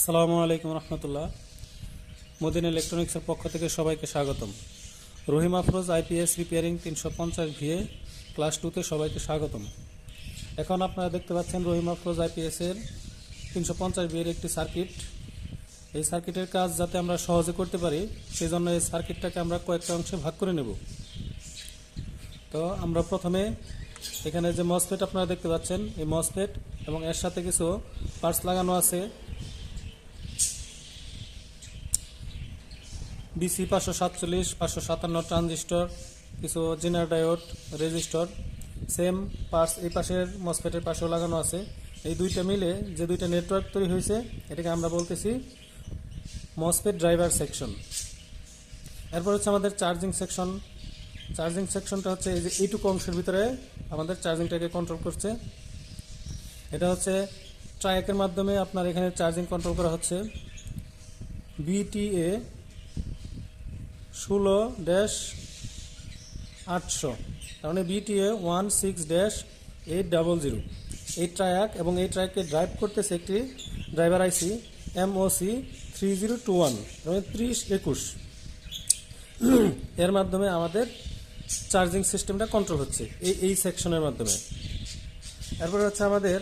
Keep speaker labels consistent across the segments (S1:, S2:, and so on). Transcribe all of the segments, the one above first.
S1: আসসালামু আলাইকুম রহমতুল্লাহ। মদিন ইলেকট্রনিক্সের পক্ষ থেকে সবাইকে স্বাগতম। রহিম আফরোজ আইপিএস রিপেয়ারিং তিনশো পঞ্চাশ ভিএ, ক্লাস টুতে সবাইকে স্বাগতম। এখন আপনারা দেখতে পাচ্ছেন রহিম আফরোজ আইপিএসের তিনশো পঞ্চাশ ভিএর একটি সার্কিট। এই সার্কিটের কাজ যাতে আমরা সহজে করতে পারি সেই জন্য এই সার্কিটটাকে আমরা কয়েকটা অংশে ভাগ করে নেব। তো আমরা প্রথমে এখানে যে মসফেট আপনারা দেখতে পাচ্ছেন, এই মসফেট এবং এর সাথে কিছু পার্টস লাগানো আছে। বিসি পাঁচশো সাতচল্লিশ, পাঁচশো সাতান্ন ট্রানজিস্টর, কিছু zener diode resistor, same parts এই পাশের মসফেটের পাশেও লাগানো আছে। এই দুইটা মিলে যে দুইটা নেটওয়ার্ক তৈরি হয়েছে, এটাকে আমরা বলতেছি মসফেট ড্রাইভার সেকশন। এরপর হচ্ছে আমাদের চার্জিং সেকশন। চার্জিং সেকশনটা হচ্ছে এই যে এইটুকু অংশের ভিতরে আমাদের চার্জিংটাকে কন্ট্রোল করছে। এটা হচ্ছে ট্রায়াকের মাধ্যমে আপনার এখানে চার্জিং কন্ট্রোল করা হচ্ছে। বিটিএ ষোলো ড্যাশ আটশো। তার মানে BTA one six dash eight double zero এই ট্রায়াক এবং এই ট্রায়াককে ড্রাইভ করতেছে একটি driver IC MOC three zero two one এবং ত্রিশ একুশ। এর মাধ্যমে আমাদের চার্জিং সিস্টেমটা কন্ট্রোল হচ্ছে এই এই সেকশনের মাধ্যমে। এরপরে হচ্ছে আমাদের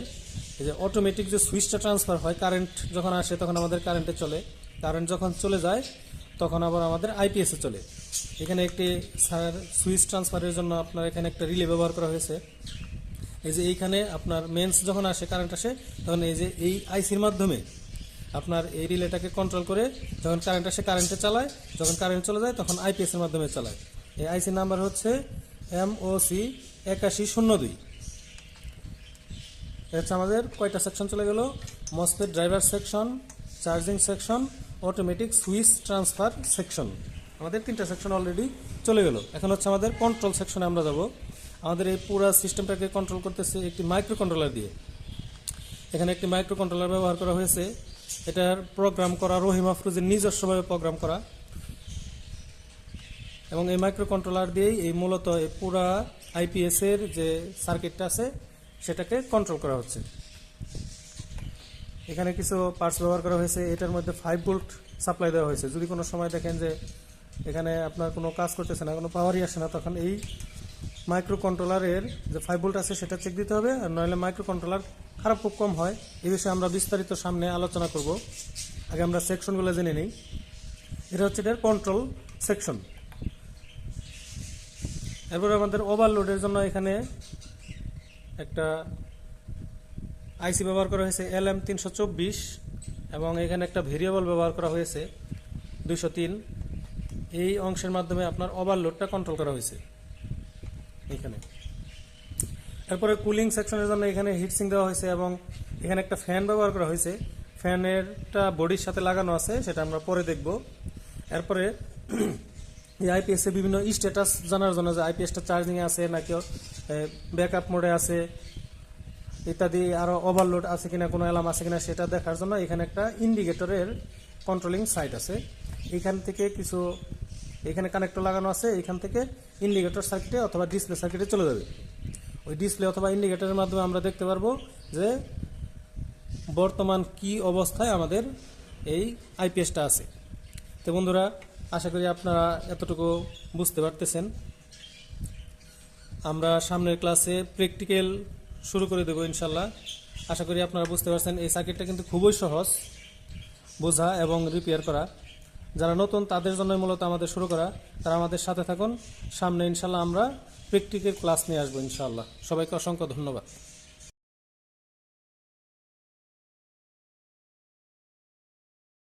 S1: এই যে অটোমেটিক যে সুইচটা ট্রান্সফার হয় কারেন্ট যখন আসে তখন আমাদের কারেন্টে চলে। কারেন্ট যখন চলে যায় তখন আবার আমাদের আইপিএসে চলে। এখানে একটি সুইচ ট্রান্সফারের জন্য আপনার এখানে একটা রিলে ব্যবহার করা হয়েছে। এই যে এইখানে আপনার মেন্স যখন আসে কারেন্ট আসে, তখন এই যে এই আইসির মাধ্যমে আপনার এই রিলেটাকে কন্ট্রোল করে যখন কারেন্ট আসে কারেন্টে চালায়। যখন কারেন্ট চলে যায়, তখন আইপিএস এর মাধ্যমে চালায়। এই আইসির নাম্বার হচ্ছে এম ও সি একাশি শূন্য দুই। আমাদের কয়টা সেকশন চলে গেল? MOSFET driver section charging section automatic switch transfer section আমাদের তিনটা সেকশন অলরেডি চলে গেল। এখন হচ্ছে আমাদের কন্ট্রোল সেকশনে আমরা যাব। আমাদের এই পুরো সিস্টেমটাকে কন্ট্রোল করতেছে একটি মাইক্রো কন্ট্রোলার দিয়ে। এখানে একটি মাইক্রো কন্ট্রোলার ব্যবহার করা হয়েছে। এটার প্রোগ্রাম করা রহিম আফরুজের নিজস্বভাবে প্রোগ্রাম করা। এবং এই মাইক্রো কন্ট্রোলার দিয়েই এই মূলত এই পুরা আইপিএস এর যে সার্কিটটা আছে, সেটাকে কন্ট্রোল করা হচ্ছে। এখানে কিছু পার্টস ব্যবহার করা হয়েছে। এটার মধ্যে ফাইভ ভোল্ট সাপ্লাই দেওয়া হয়েছে। যদি কোনো সময় দেখেন যে এখানে আপনার কোনো কাজ করতেছে না, কোনো পাওয়ারই আসে না, তখন এই মাইক্রো কন্ট্রোলারের যে ফাইভ ভোল্ট আছে, সেটা চেক দিতে হবে। আর নইলে মাইক্রো কন্ট্রোলার খারাপ খুব কম হয়। এই বিষয়ে আমরা বিস্তারিত সামনে আলোচনা করব। আগে আমরা সেকশনগুলো জেনে নিই। এটা হচ্ছে এটার কন্ট্রোল সেকশন এরপরে আমাদের ওভারলোডের জন্য এখানে একটা আইসি ব্যবহার করা হয়েছে এল এম তিনশো চব্বিশ এবং এখানে একটা ভেরিয়েবল ব্যবহার করা হয়েছে দুইশো তিন। এই অংশের মাধ্যমে আপনার ওভারলোডটা কন্ট্রোল করা হয়েছে এখানে। এরপরে কুলিং সেকশনের জন্য এখানে হিটসিং দেওয়া হয়েছে এবং এখানে একটা ফ্যান ব্যবহার করা হয়েছে। ফ্যানেরটা বডির সাথে লাগানো আছে, সেটা আমরা পরে দেখব। এরপরে এই আইপিএস এর বিভিন্ন স্ট্যাটাস জানার জন্য যে আইপিএসটা চার্জিং এ আছে নাকি ব্যাকআপ মোডে আছে ইত্যাদি আরও ওভারলোড আছে কিনা, কোনো অ্যালার্ম আছে কিনা সেটা দেখার জন্য এখানে একটা ইন্ডিকেটরের কন্ট্রোলিং সাইট আছে। এখান থেকে কিছু, এখানে কানেক্টর লাগানো আছে, এখান থেকে ইন্ডিকেটর সার্কিটে অথবা ডিসপ্লে সার্কিটে চলে যাবে। ওই ডিসপ্লে অথবা ইন্ডিকেটরের মাধ্যমে আমরা দেখতে পারব যে বর্তমান কি অবস্থায় আমাদের এই আইপিএসটা আছে। তো বন্ধুরা, আশা করি আপনারা এতটুকু বুঝতে পারতেছেন। আমরা সামনের ক্লাসে প্র্যাকটিক্যাল শুরু করে দেবো ইনশাল্লাহ। আশা করি আপনারা বুঝতে পারছেন, এই সার্কিটটা কিন্তু খুবই সহজ বোঝা এবং রিপেয়ার করা। যারা নতুন, তাদের জন্য মূলত আমাদের শুরু করা। তারা আমাদের সাথে থাকুন। সামনে ইনশাল্লাহ আমরা প্র্যাকটিক্যাল ক্লাস নিয়ে আসব ইনশাল্লাহ। সবাইকে অসংখ্য ধন্যবাদ।